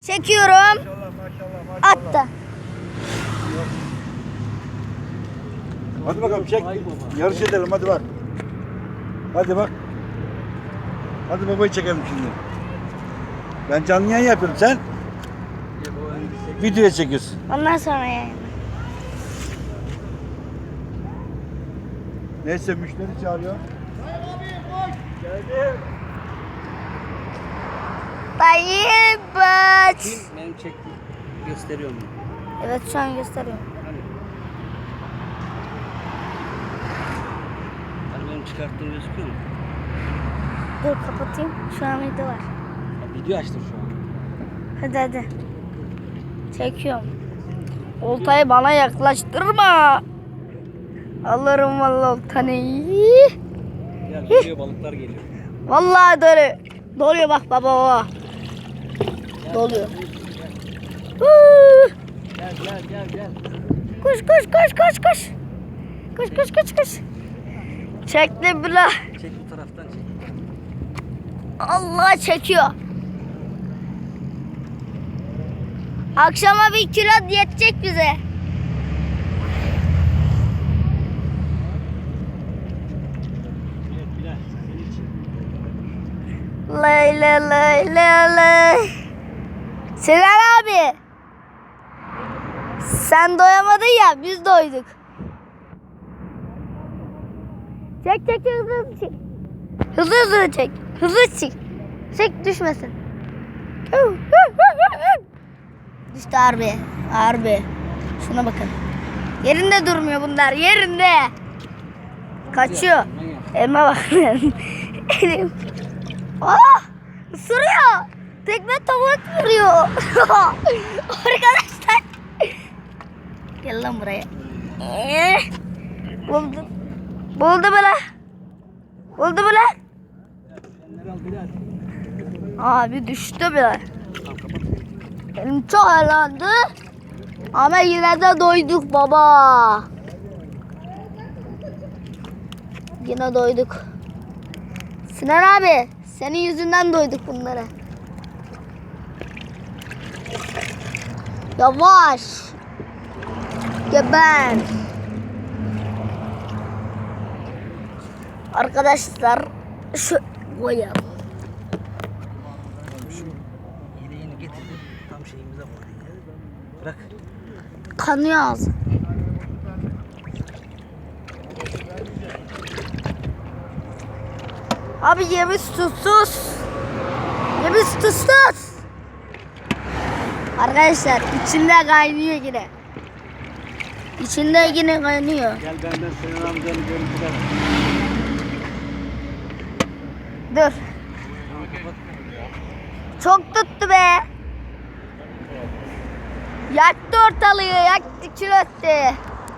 Çekiyorum. Maşallah maşallah maşallah. Attı. Hadi bakalım çek. Yarış edelim hadi bak. Hadi bak. Hadi babayı çekelim şimdi. Ben canlı yayın yapıyorum sen. Videoya çekiyorsun. Ondan sonra yani. Neyse müşteri çağırıyor. Geldim. Dayı baş. Benim çektim. Gösteriyorum. Evet şu an gösteriyorum. Hani. Hani benim çıkarttığım gözüküyor mu? Dur kapatayım. Şu an video var. Ya, video açtım şu an. Hadi hadi. Çekiyorum. Oltayı bana yaklaştırma. Alırım vallahi oltanı. Ya geliyor balıklar geliyor. Vallahi dolu. Doluyor bak baba baba. Doluyor. Huu. Gel gel gel gel. Koş koş koş koş koş. Koş koş koş koş. Çekti bile. Çek bu taraftan çek. Allah çekiyor. Akşama bir kilo yetecek bize. Lay lay lay lay lay. Sinan abi. Sen doyamadın ya biz doyduk. Çek çek hızlı hızlı çek. Hızlı hızlı çek. Hızlı çek. Çek düşmesin. Düştü harbi. Harbi. Şuna bakın. Yerinde durmuyor bunlar. Yerinde. Kaçıyor. Elime bak. Elim. Aa! Isırıyor. Tekme tavuk vuruyor. Arkadaşlar. Gel lan buraya. Ee, buldum. Buldu mu lan? Buldu mu. Abi düştü bile. Elim çok eğlendi. Ama yine de doyduk baba. Yine doyduk. Sinan abi senin yüzünden doyduk bunlara. Yavaş. Geber. Arkadaşlar şu koyalım. Yeleğini getirdim. Abi yemiş tuzsuz. Yemiş tuzsuz. Arkadaşlar içinde kaynıyor yine. İçinde yine kaynıyor. Gel benden senin amcanı görüntüler. Dur. Çok tuttu be. Yaktı ortalığı, yaktı kilotti.